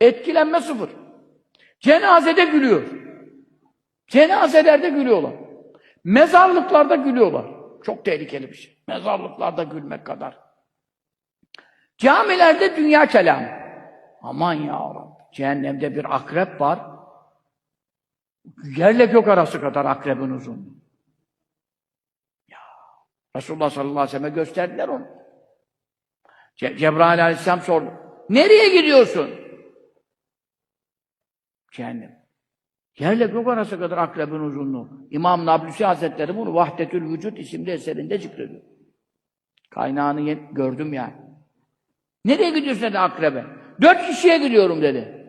Etkilenme sıfır. Cenazede gülüyor. Cenazelerde gülüyorlar. Mezarlıklarda gülüyorlar. Çok tehlikeli bir şey. Mezarlıklarda gülmek kadar. Camilerde dünya kelamı. Aman ya Rabbi. Cehennemde bir akrep var. Yerle gök arası kadar akrebin uzunluğu. Ya. Resulullah sallallahu aleyhi ve sellem gösterdiler onu. Ce Cebrail aleyhisselam sordu. Nereye gidiyorsun? Cehennem. Yerle gök arası kadar akrebin uzunluğu. İmam Nablusi Hazretleri bunu Vahdetül Vücut isimli eserinde zikrediyor. Kaynağını gördüm yani. Nereye gidiyorsun dedi akrebe? Dört kişiye gidiyorum dedi.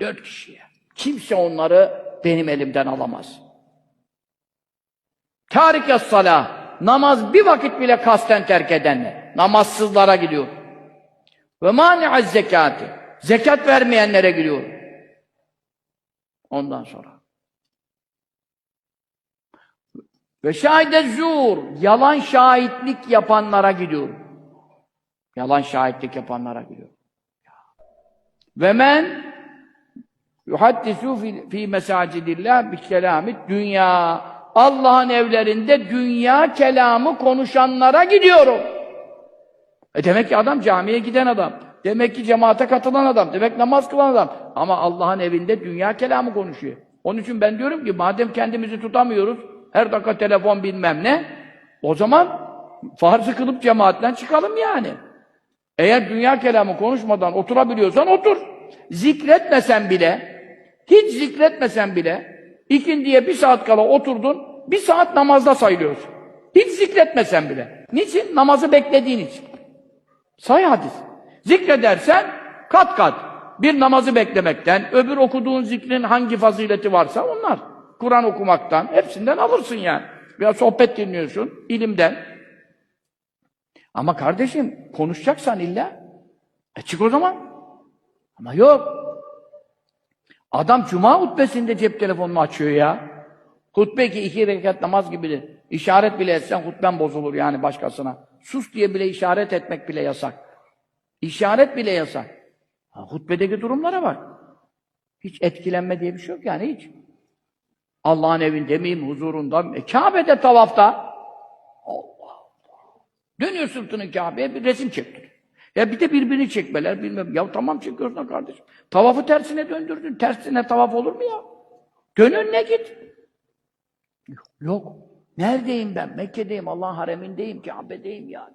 Dört kişiye. Kimse onları benim elimden alamaz. Tarikas salah. Namaz bir vakit bile kasten terk edenler. Namazsızlara gidiyor. Ve mani'az zekati. Zekat vermeyenlere gidiyor. Ondan sonra. Ve şahide zur. Yalan şahitlik yapanlara gidiyor. Yalan şahitlik yapanlara gidiyor. Ve men yuhaddisu fi, fi mesacidillah bi kelamit dünya. Allah'ın evlerinde dünya kelamı konuşanlara gidiyorum. E demek ki adam camiye giden adam. Demek ki cemaate katılan adam. Demek namaz kılan adam. Ama Allah'ın evinde dünya kelamı konuşuyor. Onun için ben diyorum ki madem kendimizi tutamıyoruz, her dakika telefon bilmem ne, o zaman farzı kılıp cemaatten çıkalım yani. Eğer dünya kelamı konuşmadan oturabiliyorsan otur. Zikretmesen bile, hiç zikretmesen bile, ikindiye bir saat kala oturdun, bir saat namazda sayılıyorsun. Hiç zikretmesen bile. Niçin? Namazı beklediğin için. Say hadis. Zikredersen kat kat. Bir namazı beklemekten, öbür okuduğun zikrin hangi fazileti varsa onlar. Kur'an okumaktan, hepsinden alırsın yani. Biraz sohbet dinliyorsun, ilimden. Ama kardeşim, konuşacaksan illa, e çık o zaman. Ama yok. Adam cuma hutbesinde cep telefonunu açıyor ya. Hutbe ki iki rekat namaz gibidir. İşaret bile etsen hutben bozulur yani başkasına. Sus diye bile işaret etmek bile yasak. İşaret bile yasak. Ha, hutbedeki durumlara bak. Hiç etkilenme diye bir şey yok yani hiç. Allah'ın evinde miyim, huzurunda mıyım? E, Kabe'de tavafta. Allah Allah. Dönüyor sırtını Kabe'ye bir resim çektir. Ya bir de birbirini çekmeler bilmem. Ya tamam çekiyorsun kardeşim. Tavafı tersine döndürdün. Tersine tavaf olur mu ya? Dön önüne git. Yok. Neredeyim ben? Mekke'deyim, Allah'ın haremindeyim, Kabe'deyim yani.